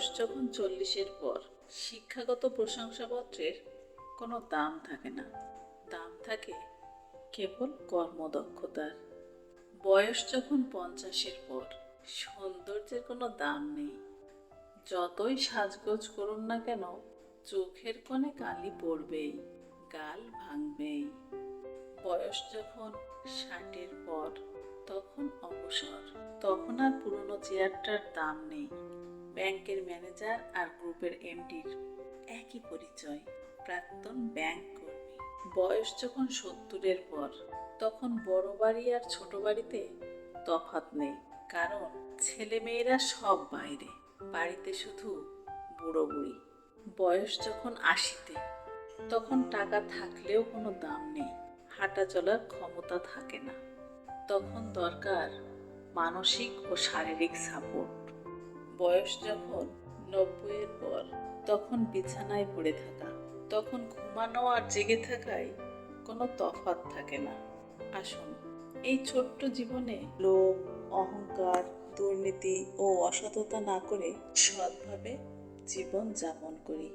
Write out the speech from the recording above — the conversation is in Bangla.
বয়স যখন চল্লিশের পর, শিক্ষাগত প্রশংসাপত্রের কোনো দাম থাকে না। দাম থাকে কেবল কর্মদক্ষতার। বয়স যখন পঞ্চাশের পর, সৌন্দর্যের কোনো দাম নেই। যতই সাজগোজ করুন না কেন, চোখের কোণে কালি পড়বেই, গাল ভাঙবেই। বয়স যখন ষাটের পর, তখন অবসর। তখন আর পুরনো চেয়ারটার দাম নেই। ব্যাংকের ম্যানেজার আর গ্রুপের এমডির একই পরিচয়, প্রাক্তন ব্যাংক কর্মী। বয়স যখন সত্তরের পর, তখন বড় বাড়ি আর ছোট বাড়িতে তফাত নেই। কারণ ছেলেমেয়েরা সব বাইরে, বাড়িতে শুধু বুড়ো বুড়ি। বয়স যখন আশিতে, তখন টাকা থাকলেও কোনো দাম নেই। হাঁটা চলার ক্ষমতা থাকে না। তখন দরকার মানসিক ও শারীরিক সাপোর্ট বয়স যখন নব্বইয়ের পর, তখন বিছানায় পড়ে থাকা, তখন ঘুমানো আর জেগে থাকায় কোনো তফাৎ থাকে না। আসুন, এই ছোট্ট জীবনে লোভ, অহংকার, দুর্নীতি ও অসততা না করে সৎভাবে জীবন যাপন করি।